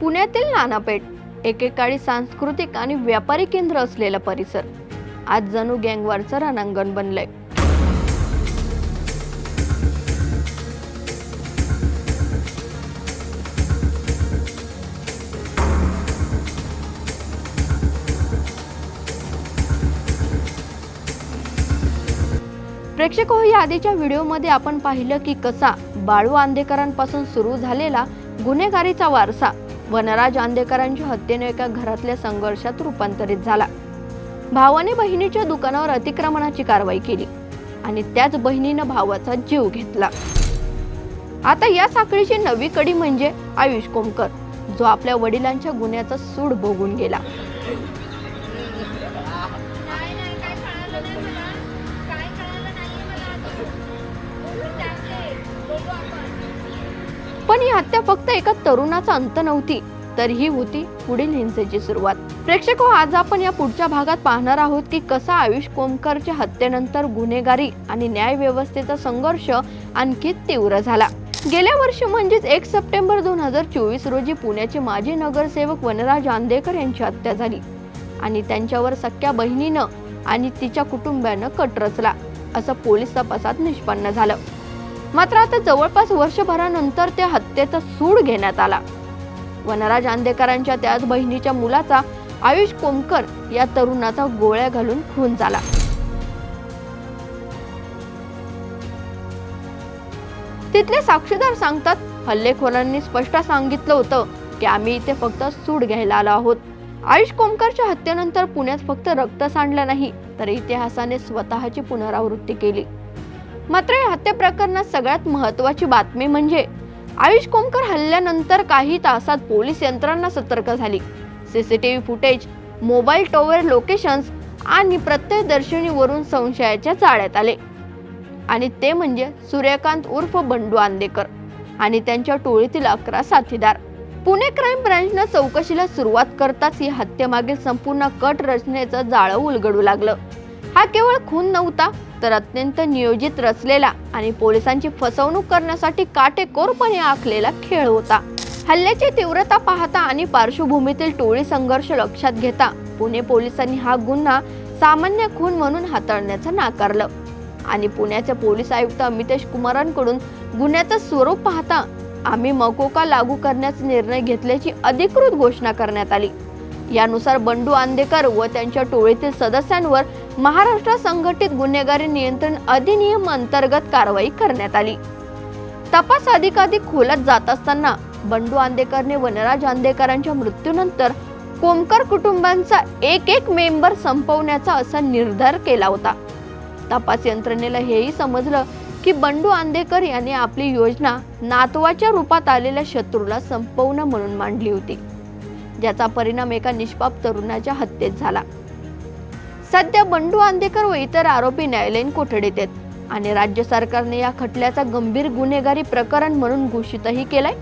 पुण्यातील नानापेठ एकेकाळी सांस्कृतिक आणि व्यापारी केंद्र असलेला परिसर. आज जणू गँगवारचं रणांगण बनलंय. प्रेक्षक हो या आधीच्या व्हिडिओमध्ये आपण पाहिलं की कसा बाळू आंदेकरांपासून सुरू झालेला गुन्हेगारीचा वारसा वनराज आंदेकरांच्या हत्येने एका घरातल्या संघर्षात रूपांतरित झाला. भावाने बहिणीच्या दुकानावर अतिक्रमणाची कारवाई केली आणि त्याच बहिणीनं भावाचा जीव घेतला. आता या साखळीची नवी कडी म्हणजे आयुष कोमकर जो आपल्या वडिलांच्या गुन्ह्याचा सूड भोगून गेला. पण ही हत्या फक्त एका तरुणाचा अंत नव्हती. तर ही होती पुढील हिंसेची सुरुवात. प्रेक्षक हो, आज आपण या पुढच्या भागात पाहणार आहोत की कसा आयुष कोमकरच्या हत्येनंतर गुन्हेगारी आणि न्याय व्यवस्थेचा संघर्ष आणखी तीव्र झाला. गेल्या वर्षी म्हणजेच एक सप्टेंबर दोन हजार चोवीस रोजी पुण्याचे माजी नगरसेवक वनराज आंदेकर यांची हत्या झाली आणि त्यांच्यावर सख्या बहिणीनं आणि तिच्या कुटुंबियानं कट रचला असं पोलीस तपासात निष्पन्न झालं. मात्र आता जवळपास वर्षभरानंतर त्या हत्येचा सूड घेण्यात आला. वनराज आंदेकरांच्या त्याच बहिणीच्या मुलाचा आयुष कोमकर या तरुणाचा गोळ्या घालून खून झाला. तिथले साक्षीदार सांगतात हल्लेखोरांनी स्पष्ट सांगितलं होतं की आम्ही इथे फक्त सूड घ्यायला आलो आहोत. आयुष कोमकरच्या हत्येनंतर पुण्यात फक्त रक्त सांडलं नाही तर इतिहासाने स्वतःची पुनरावृत्ती केली. मात्र या हत्या प्रकरणात सगळ्यात महत्वाची बातमी म्हणजे आयुष कोमकर हल्ल्यानंतर काही तासात पोलीस यंत्रणा सतर्क झाली. CCTV footage mobile tower locations आणि प्रत्ययदर्शनीवरून संशयाच्या चाळ्यात आले. आणि ते म्हणजे सूर्यकांत उर्फ बंडू आंदेकर आणि त्यांच्या टोळीतील अकरा साथीदार. पुणे क्राईम ब्रँचनं चौकशीला सुरुवात करताच या हत्येमागील संपूर्ण कट रचनेचं जाळं उलगडू लागलं. हा केवळ खून नव्हता तर अत्यंत नियोजित रचलेला आणि पोलिसांची फसवणूक करण्यासाठी काटेकोरपणे आखलेला खेळ होता. हल्ल्याची तीव्रता पाहता आणि पार्श्वभूमीतील टोळी संघर्ष लक्षात घेता पुणे पोलिसांनी हा गुन्हा सामान्य खून म्हणून हाताळण्याचं नाकारलं. आणि पुण्याचे पोलीस आयुक्त अमितेश कुमारांकडून गुन्ह्याचं स्वरूप पाहता आम्ही मकोका लागू करण्याचा निर्णय घेतल्याची अधिकृत घोषणा करण्यात आली. यानुसार बंडू आंदेकर व त्यांच्या टोळीतील सदस्यांवर महाराष्ट्र संघटित गुन्हेगारी नियंत्रण अधिनियम अंतर्गत कारवाई करण्यात आली. तपास अधिकाधिक खोलत जात असताना बंडू आंदेकरने वनराज आंदेकरांच्या मृत्यूनंतर कोमकर कुटुंबांचा एक एक मेंबर संपवण्याचा असा निर्धार केला होता. तपास यंत्रणेला हेही समजलं की बंडू आंदेकर यांनी आपली योजना नातवाच्या रूपात आलेल्या शत्रूला संपवणं म्हणून मांडली होती. ज्याचा परिणाम एका निष्पाप तरुणाच्या हत्येत झाला. सध्या बंडू आंदेकर व इतर आरोपी न्यायालयीन कोठडीत आहेत. आणि राज्य सरकारने या खटल्याचा गंभीर गुन्हेगारी प्रकरण म्हणून घोषितही केलंय.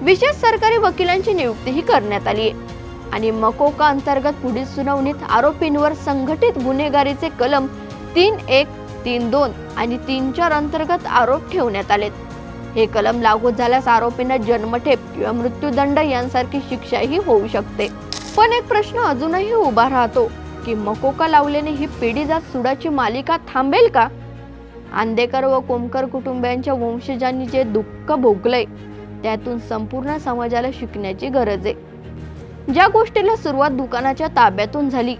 विशेष सरकारी वकिलांची नियुक्तीही करण्यात आली आहे. आणि मकोका अंतर्गत पुढील सुनावणीत आरोपींवर संघटित गुन्हेगारीचे कलम तीन एक तीन दोन आणि तीन चार अंतर्गत आरोप ठेवण्यात आलेत. हे कलम लागू झाल्यास आरोपींना जन्मठेप किंवा मृत्यूदंड यांसारखी शिक्षाही होऊ शकते. पण एक प्रश्न अजूनही उभा राहतो. की मकोका लावल्याने ही पिढी जात सुडाची मालिका थांबेल का? आंदेकर व कोमकर कुटुंबियांच्या वंशजांनी जे दुःख भोगलंय त्यातून संपूर्ण समाजाला शिकण्याची गरज आहे. ज्या गोष्टीला सुरुवात दुकानाच्या ताब्यातून झाली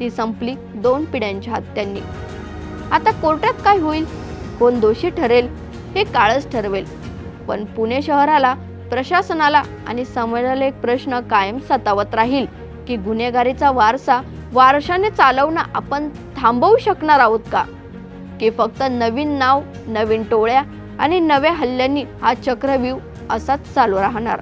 ती संपली दोन पिढ्यांच्या हत्यांनी. आता कोर्टात काय होईल? कोण दोषी ठरेल? हे काळच ठरवेल. पण पुणे शहराला प्रशासनाला आणि समाजाला एक प्रश्न कायम सतावत राहील की गुन्हेगारीचा वारसा वारशाने चालवणं आपण थांबवू शकणार आहोत का? की फक्त नवीन नाव नवीन टोळ्या आणि नव्या हल्ल्यांनी हा चक्रव्यूह असाच चालू राहणार?